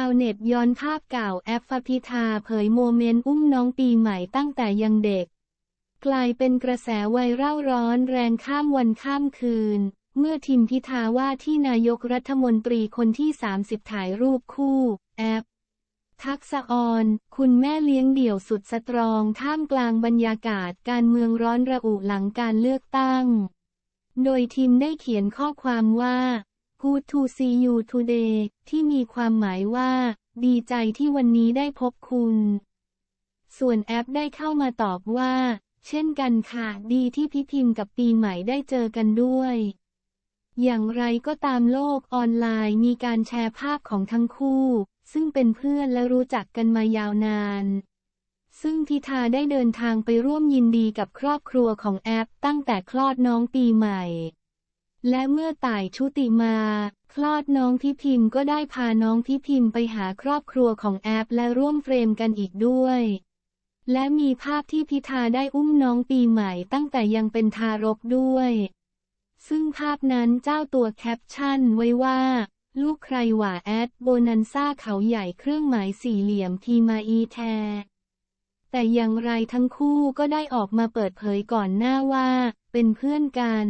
าวเน็ตย้อนภาพเก่าแอปฟพิธาเผยโมเมนต์อุ้มน้องปีใหม่ตั้งแต่ยังเด็ก กลายเป็นกระแสไวรัลร้อนแรงข้ามวันข้ามคืน เมื่อทิมพิธาว่าที่นายกรัฐมนตรีคนที่ 30 ถ่ายรูปคู่แอปทักษะออนคุณแม่เลี้ยงเดี่ยวสุดสตรองท่ามกลางบรรยากาศการเมืองร้อนระอุหลังการเลือกตั้ง โดยทีมได้เขียนข้อความว่า Good to see you today ที่มีความหมายว่า ดีใจที่วันนี้ได้พบคุณ ส่วนแอปได้เข้ามาตอบว่า เช่นกันค่ะ ดีที่พี่พิมพ์กับปีใหม่ได้เจอกันด้วย อย่างไรก็ตามโลกออนไลน์มีการแชร์ภาพของทั้งคู่ ซึ่งเป็นเพื่อนและรู้จักกันมายาวนานซึ่งทิธาได้เดินทางไปร่วมยินดีกับครอบครัวของแอปตั้งแต่คลอดน้องปีใหม่ และเมื่อต่ายชุติมา คลอดน้องพิพิมก็ได้พาน้องพิพิมไปหาครอบครัวของแอปและร่วมเฟรมกันอีกด้วย และมีภาพที่พิธาได้อุ้มน้องปีใหม่ตั้งแต่ยังเป็นทารกด้วย ซึ่งภาพนั้นเจ้าตัวแคปชั่นไว้ว่า ลูกใครหว่าแอดโบนันซ่าเขาใหญ่เครื่องหมายสี่เหลี่ยมทีมาอีแท แต่อย่างไรทั้งคู่ก็ได้ออกมาเปิดเผยก่อนหน้าว่า เป็นเพื่อนกัน